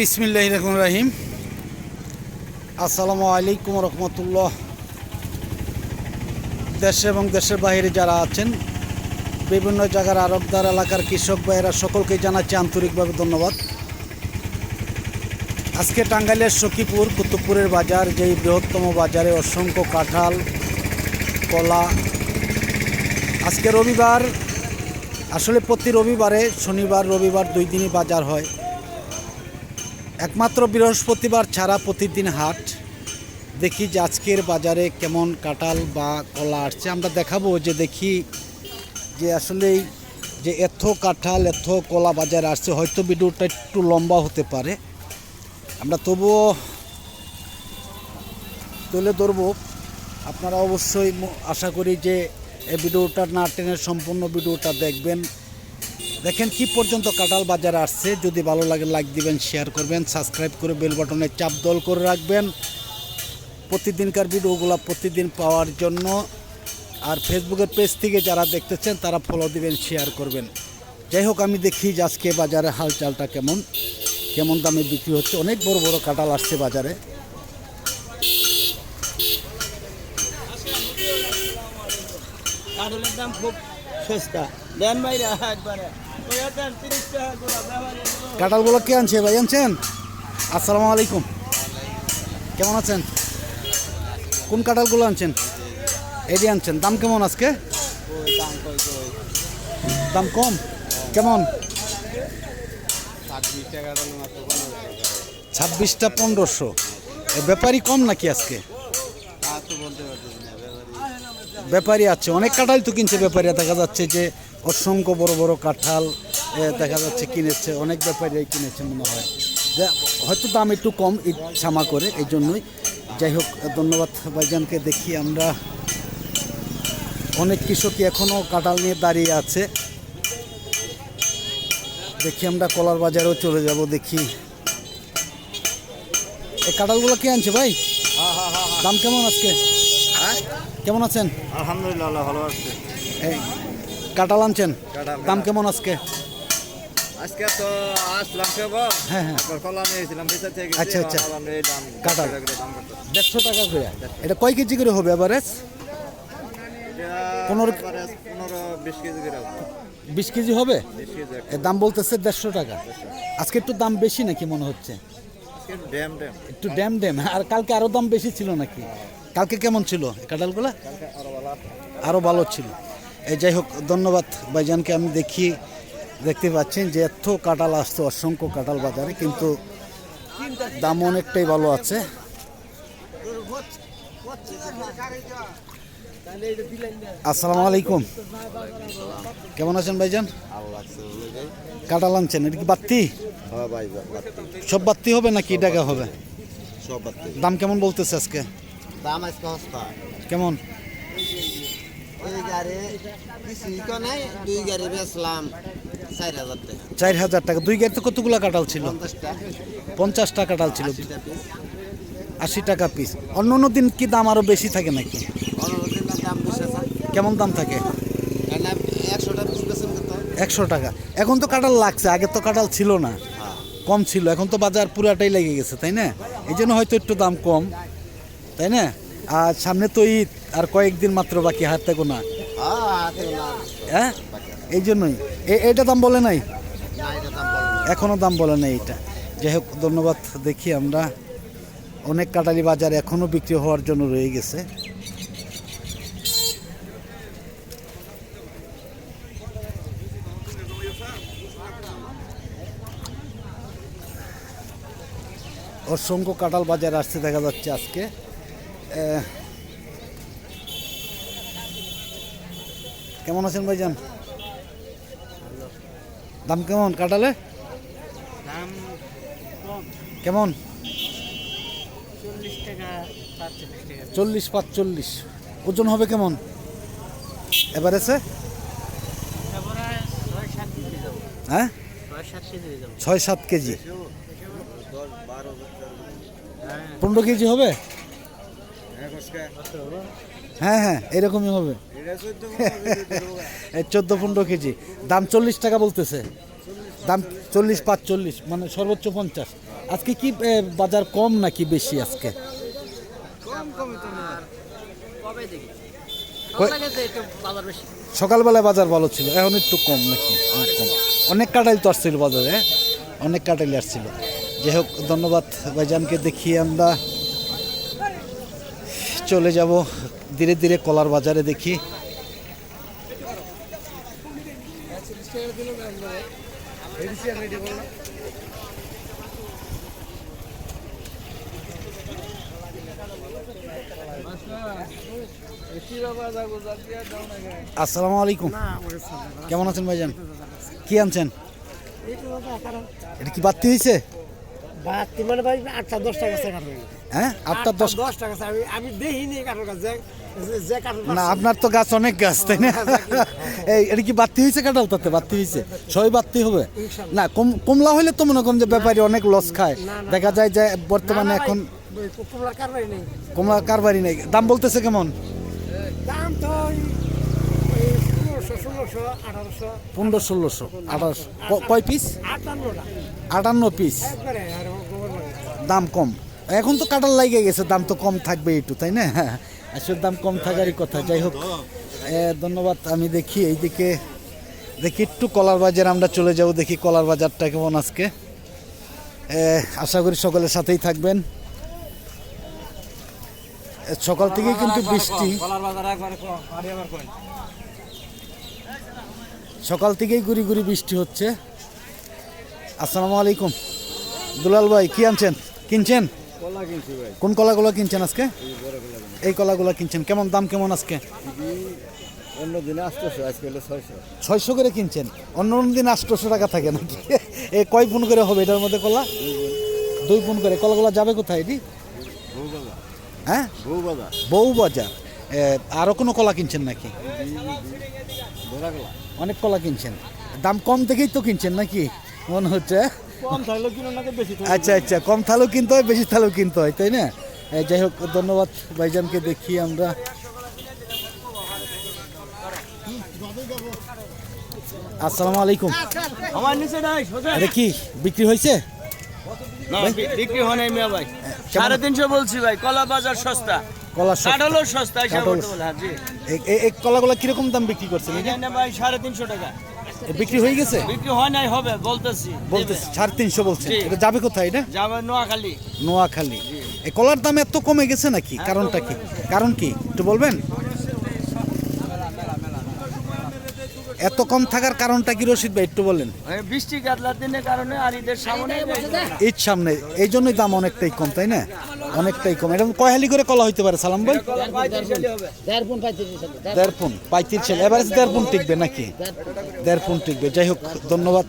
বিসমিল্লাহ রহমান রাহিম। আসসালামু আলাইকুম রহমতুল্লাহ। দেশে এবং দেশের বাইরে যারা আছেন, বিভিন্ন জায়গার আরবদার এলাকার কৃষক ভাইয়েরা সকলকে জানাচ্ছি আন্তরিকভাবে ধন্যবাদ। আজকে টাঙ্গাইলের সখীপুর, কুতুবপুরের বাজার, যেই বৃহত্তম বাজারে অসংখ্য কাঁঠাল, কলা, আজকে রবিবার, আসলে প্রতি রবিবারে, শনিবার, রবিবার দুই দিনই বাজার হয়। একমাত্র বৃহস্পতিবার ছাড়া প্রতিদিন হাট। দেখি যে আজকের বাজারে কেমন কাঁঠাল বা কলা আসছে। আমরা দেখাবো যে দেখি যে আসলেই যে এত কাঁঠাল, এত কলা বাজারে আসছে, হয়তো ভিডিওটা একটু লম্বা হতে পারে। আমরা তবুও তুলে ধরবো। আপনারা অবশ্যই আশা করি যে এই ভিডিওটা না টেনে সম্পূর্ণ ভিডিওটা দেখবেন। দেখেন কি পর্যন্ত কাঁঠাল বাজার আসছে। যদি ভালো লাগে লাইক দিবেন শেয়ার করবেন সাবস্ক্রাইব করে বেল বাটনে চাপ দল করে রাখবেন। প্রতিদিনকার ভিডিওগুলো প্রতিদিন পাওয়ার জন্য। আর ফেসবুকের পেজ থেকে যারা দেখতেছেন, তারা ফলো দিবেন শেয়ার করবেন। যাই হোক, আমি দেখি যে আজকে বাজারে হালচালটা কেমন কেমন দামে বিক্রি হচ্ছে। অনেক বড় বড় কাঁঠাল আসছে বাজারে। কাঠলের দাম খুব সস্তা। দেন একবারে। কাঁঠালগুলো কে আনছে ভাই? আনছেন? আসসালামু আলাইকুম। কেমন আছেন? কোন কাঁঠালগুলো আনছেন? এটি আনছেন। দাম কেমন আজকে? দাম কম? কেমন? ছাব্বিশটা পনেরোশো। ব্যাপারই কম নাকি আজকে? ব্যাপারী আছে। অনেক কাঁঠাল তো কিনছে ব্যাপারী। দেখা যাচ্ছে যে অসংখ্য বড় বড় কাঁঠাল দেখা যাচ্ছে কিনেছে অনেক ব্যাপারী কিনেছে মনে হয়। যা হয়তো দাম একটু কম ছামা করে এই জন্যই। যাই হোক ধন্যবাদ ভাইজানকে দেখি আমরা। অনেক কৃষকই এখনও কাঁঠাল নিয়ে দাঁড়িয়ে আছে। দেখি আমরা কলার বাজারেও চলে যাব দেখি। এই কাঁঠালগুলো কে আনছে ভাই? দাম কেমন আজকে? কেমন আছেন? আলহামদুলিল্লাহ ভালো আছে। এই কাঁঠাল আনছেন দাম কেমন আজকে? আজকে তো আসলাম কেবল। হ্যাঁ, হ্যাঁ। কলা নিয়েছিলাম আচ্ছা, আচ্ছা। কাঁঠাল। দেড়শো টাকা করে। এটা কয় কেজি করে হবে এভারেজ পনেরো- পনেরো বিশ কেজি করে হবে। বিশ কেজি হবে। এর দাম বলতেছে দেড়শো টাকা। আজকে একটু দাম বেশি নাকি মনে হচ্ছে? একটু ড্যাম ড্যাম। আর কালকে আরও দাম বেশি ছিল নাকি? কালকে কেমন ছিল কাঁঠালগুলো? আরও ভালো আরও ভালো ছিল। যাই হোক ধন্যবাদ ভাইজানকে আমি দেখি দেখতে পাচ্ছেন যে এত কাঁঠাল আসতো অসংখ্য কাঁঠাল বাজারে কিন্তু দাম অনেকটাই ভালো আছে। আসসালামু আলাইকুম। কেমন আছেন ভাইজান? কাঁঠাল আনছেন এটা কি বাত্তি? হ্যাঁ বাত্তি। সব বাত্তি হবে নাকি টাকা হবে? সব দাম কেমন বলতেছে আজকে? দাম আজকে কেমন? ওই গাড়ি কিছু ইকো নাই দুই গাড়ি বেচলাম চার হাজার টাকা। চার হাজার টাকা। দুই গাড়িতে কতগুলো কাঁঠাল ছিল? পঞ্চাশটা। কাঁঠাল ছিল। আশি টাকা পিস অন্য অন্য দিন কি দাম আরও বেশি থাকে নাকি? কেমন দাম থাকে? একশো টাকা। এখন তো কাঁঠাল লাগছে আগে তো কাঁঠাল ছিল না। হ্যাঁ। কম ছিল এখন তো বাজার পুরাটাই লেগে গেছে তাই না? এই জন্য হয়তো একটু দাম কম তাই না? আর সামনে তো ঈদ। আর কয়েকদিন মাত্র বাকি, হাত থেকে না? হ্যাঁ? এই জন্যই। এ- এইটা দাম বলে নাই? এটা এখনও দাম বলে নাই এটা। যাই হোক, ধন্যবাদ দেখি আমরা। অনেক কাটারি বাজার এখনও বিক্রি হওয়ার জন্য রয়ে গেছে। অসংখ্য কাঁঠাল বাজার আসছে, দেখা যাচ্ছে আজকে। কেমন আছেন ভাইজান? দাম কেমন? কাটালে? দাম কেমন? চল্লিশ টাকা পাঁচচল্লিশ ওজন হবে কেমন? যাব। হ্যাঁ? ছয় সাত কেজি হ্যাঁ। পনেরো কেজি হবে? হ্যাঁ হ্যাঁ এরকমই হবে। চোদ্দ পনেরো কেজি। দাম চল্লিশ টাকা বলতেছে। দাম চল্লিশ পাঁচ চল্লিশ মানে সর্বোচ্চ পঞ্চাশ। আজকে কি বাজার কম নাকি বেশি আজকে? সকালবেলায় বাজার ভালো ছিল এখন একটু কম নাকি? অনেক কম। অনেক কাটাইল তো আসছিল বাজারে হ্যাঁ? অনেক কাটাইল আসছিল। যাই হোক ধন্যবাদ ভাইজানকে দেখিয়ে আমরা চলে যাব। ধীরে ধীরে কলার বাজারে দেখি। আসসালামু আলাইকুম। কেমন আছেন ভাইজান? কি আনছেন? এটা কি বাড়তি হয়েছে? মানে ভাই আটটা দশ টাকা আছে কাঠের হ্যাঁ? আটটা দশ দশ টাকা আছে। আমি আমি দেখিনি কাঠের কাছে। যে- যে কাঠের না আপনার তো গাছ অনেক গাছ তাই না? এই এটা কি বাড়তি হয়েছে কাঁঠাল তাতে বাড়তি হয়েছে? সবাই বাড়তি হবে? না কম- কমলা হলে তো মনে করেন যে ব্যাপারী অনেক লস খায়। দেখা যায় যে বর্তমানে এখন কুমড়া কারবারি নেই। কমলা কারবারি নেই। দাম বলতেছে কেমন? দাম তো পনেরো ষোলোশো আঠারোশো। কয় পিস আটান্ন পিস একবারে আর গোবর লাগে দাম কম। এখন তো কাটার লাগে গেছে, দাম তো কম থাকবে একটু, তাই না? আসলে দাম কম থাকারই কথা, যাই হোক। ধন্যবাদ, আমি দেখি এইদিকে, দেখি একটু কলার বাজার, আমরা চলে যাব দেখি কলার বাজারটা কেমন আজকে। আশা করি সকলের সাথেই থাকবেন। সকাল থেকেই কিন্তু বৃষ্টি। সকাল থেকেই গুড়ি গুড়ি বৃষ্টি হচ্ছে। আসসালামু আলাইকুম। দুলাল ভাই, কি আনছেন? কিনছেন? কোন কলাগুলো কিনছেন আজকে? এই কলাগুলো। কিনছেন। কেমন দাম কেমন আজকে? অন্য দিনে আজকে হলো ছয়শো। ছয়শো করে কিনছেন? অন্য অন্য দিন আটশোশো টাকা থাকে নাকি? এ কয় পুন করে হবে এটার মধ্যে কলা? দুই পুন। করে। কলাগুলো যাবে কোথায় এটি? হ্যাঁ? বউ বাজার এ, আরও কোনো কলা কিনছেন নাকি? অনেক কলা কিনছেন। দাম কম থেকেই তো কিনছেন নাকি? মনে হচ্ছে। কম থাকলে কিনো নাকি বেশি আচ্ছা আচ্ছা কম থালেও কিনতে হয় বেশি থালেও কিনতে হয় তাই না? যাই হোক ধন্যবাদ ভাইজানকে দেখি আমরা। আসসালামু আলাইকুম। আমার নিচে নাই এটা কি বিক্রি হয়েছে? না বিক্রি হয় নাই মিয়া ভাই। সাড়ে তিনশো বলছি ভাই কলা বাজার সস্তা। কলা সস্তা। কাঠলও সস্তা বলে হ্যাঁ এই কলাগুলো কীরকম দাম বিক্রি করছেন? ভাই সাড়ে তিনশো টাকা। বিক্রি হয়ে গেছে? বিক্রি হয় নাই হবে বলতেছি। বলতে সাড়ে তিনশো বলছেন। এটা যাবে কোথায় এটা? যাবে নোয়াখালী। নোয়াখালী। এই কলার দাম এত কমে গেছে নাকি? কারণটা কি? কারণ কি? একটু বলবেন? এত কম থাকার কারণটা কি রশিদ ভাই একটু বলেন। বৃষ্টি কাতলার দিনের কারণে আর ঈদের সামনে ঈদ সামনে এই জন্যই দাম অনেকটাই কম তাই না? অনেকটাই কম। এটা কয়হালি করে কলা হইতে পারে সালাম ভাই? দেড় পুন পঁয়ত্রিশ এভারেজ দেড় পুন টিকবে নাকি? দেড় পুন টিকবে। যাই হোক ধন্যবাদ।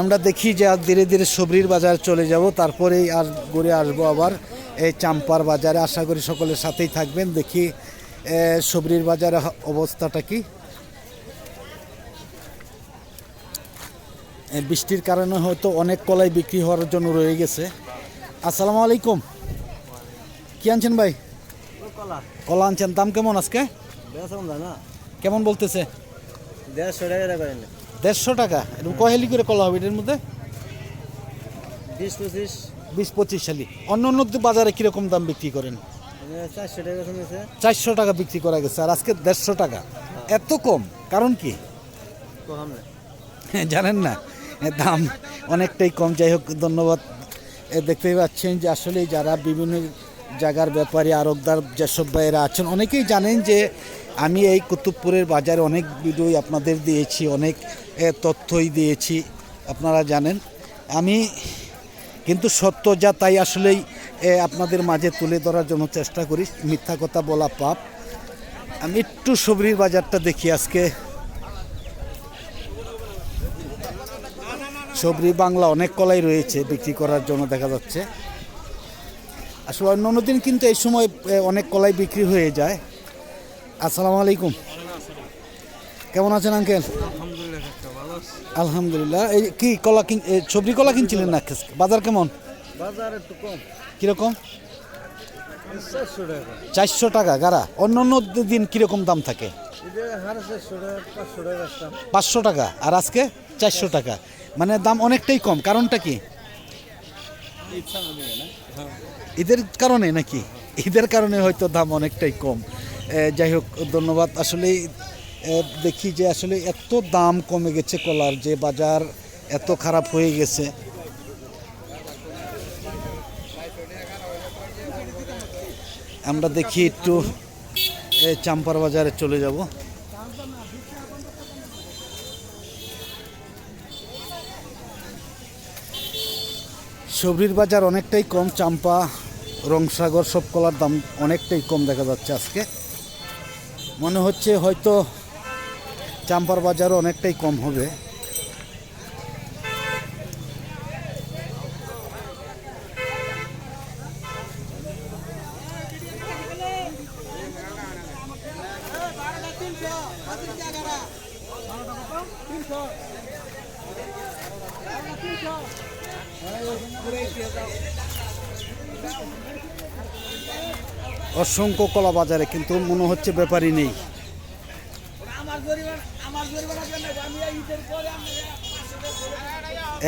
আমরা দেখি যে আর ধীরে ধীরে সবরির বাজার চলে যাব তারপরেই আর ঘুরে আসব আবার এই চাম্পার বাজারে। আশা করি সকলের সাথেই থাকবেন। দেখি সবরির বাজারে অবস্থাটা কি? বৃষ্টির কারণে হয়তো অনেক কলাই বিক্রি হওয়ার জন্য রয়ে গেছে। আসসালামু আলাইকুম। কি আনছেন ভাই? কলা। আনছেন দাম কেমন আজকে? কেমন বলতেছে? দেড়শো টাকা দেড়শো টাকা। এরকম কহেলি করে কলা হবে এটার মধ্যে? বিশ পঁচিশ। বিশ পঁচিশ সালি অন্য অন্য বাজারে কীরকম দাম বিক্রি করেন? চারশো টাকা বিক্রি করা গেছে আর আজকে দেড়শো টাকা। এত কম কারণ কি? কম জানেন না দাম অনেকটাই কম। যাই হোক ধন্যবাদ। দেখতেই পাচ্ছেন যে আসলে যারা বিভিন্ন জায়গার ব্যাপারে আরকদার যেসব ভাইয়েরা আছেন, অনেকেই জানেন যে আমি এই কুতুবপুরের বাজারে অনেক ভিডিওই আপনাদের দিয়েছি, অনেক তথ্যই দিয়েছি, আপনারা জানেন। আমি কিন্তু সত্য যা তাই আসলেই আপনাদের মাঝে তুলে ধরার জন্য চেষ্টা করি, মিথ্যা কথা বলা পাপ। আমি একটু সবরির বাজারটা দেখি আজকে। সবরি বাংলা অনেক কলাই রয়েছে বিক্রি করার জন্য দেখা যাচ্ছে। আসলে অন্য অন্য দিন কিন্তু এই সময় অনেক কলাই বিক্রি হয়ে যায়। আসসালামু আলাইকুম। কেমন আছেন আঙ্কেল? আলহামদুলিল্লাহ এই কি কলা কিন সবরি সবজি কলা কিনছিলেন না? বাজার কেমন? বাজার একটু কম। কীরকম? চারশো টাকা, গাড়া। অন্য অন্য দিন কীরকম দাম থাকে? পাঁচশো টাকা, আর আজকে চারশো টাকা। মানে দাম অনেকটাই কম, কারণটা কি? ঈদের কারণে নাকি? ঈদের কারণে হয়তো দাম অনেকটাই কম। যাই হোক, ধন্যবাদ। আসলে দেখি যে আসলে এত দাম কমে গেছে কলার, যে বাজার এত খারাপ হয়ে গেছে। আমরা দেখি একটু চাম্পার বাজারে চলে যাব। সবরির বাজার অনেকটাই কম, চাম্পা, রংসাগর সব কলার দাম অনেকটাই কম দেখা যাচ্ছে আজকে। মনে হচ্ছে হয়তো চাম্পার বাজারও অনেকটাই কম হবে। অসংখ্য কলা বাজারে কিন্তু মনে হচ্ছে ব্যাপারই নেই।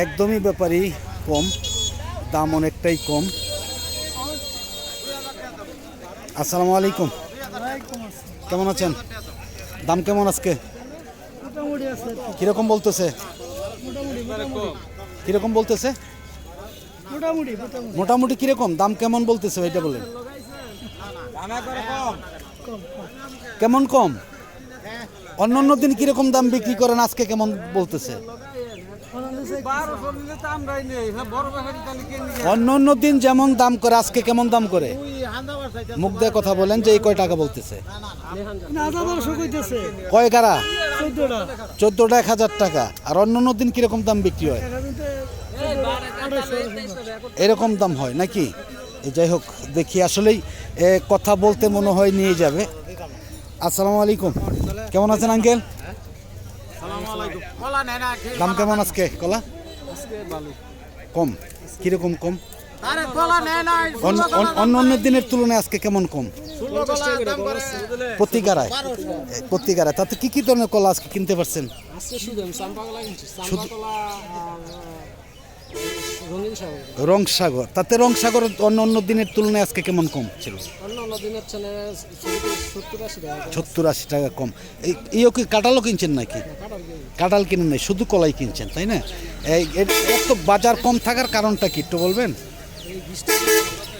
একদমই ব্যাপারই কম দাম অনেকটাই কম। আসসালামু আলাইকুম। কেমন আছেন? দাম কেমন আজকে? কীরকম বলতেছে? কীরকম বলতেছে? মোটামুটি কীরকম? দাম কেমন বলতেছে এটা বলেন। কেমন কম? অন্য অন্য দিন কীরকম দাম বিক্রি করেন, আজকে কেমন বলতেছে? অন্য অন্য দিন যেমন দাম করে, আজকে কেমন দাম করে? মুখ দিয়ে কথা বলেন যে এই কয় টাকা বলতেছে। কয় গাড়া চোদ্দটা, এক হাজার টাকা। আর অন্য অন্য দিন কীরকম দাম বিক্রি হয়? এরকম দাম হয় নাকি? যাই হোক দেখি আসলেই এ, কথা বলতে মনে হয় নিয়ে যাবে। আসসালামু আলাইকুম। কেমন আছেন আঙ্কেল? দাম কেমন আজকে? কলা? কম। কীরকম কম? অন্য- অন্য- দিনের তুলনায় আজকে কেমন কম? প্রতিকারায় প্রতিকারায় তাতে কি কি ধরনের কলা আজকে কিনতে পারছেন? শুধু রংসাগর তাতে রংসাগর অন্য অন্য দিনের তুলনায় আজকে কেমন কম ছিল? সত্তর আশি টাকা কম। এই- ইও কি কাঁঠালও কিনছেন নাকি? কাঁঠাল কিনি। নাই। শুধু কলাই কিনছেন তাই না? এই এত বাজার কম থাকার কারণটা কি একটু বলবেন?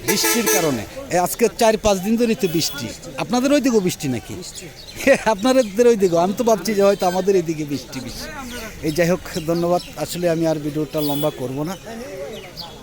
বৃষ্টির কারণে। আজকে চার পাঁচ দিন ধরেই তো বৃষ্টি। আপনাদের ওই দিকেও বৃষ্টি নাকি? আপনাদের ওই দিকেও আমি তো ভাবছি যে হয়তো আমাদের এইদিকে বৃষ্টি বৃষ্টি। এই যাই হোক ধন্যবাদ। আসলে আমি আর ভিডিওটা লম্বা করব না।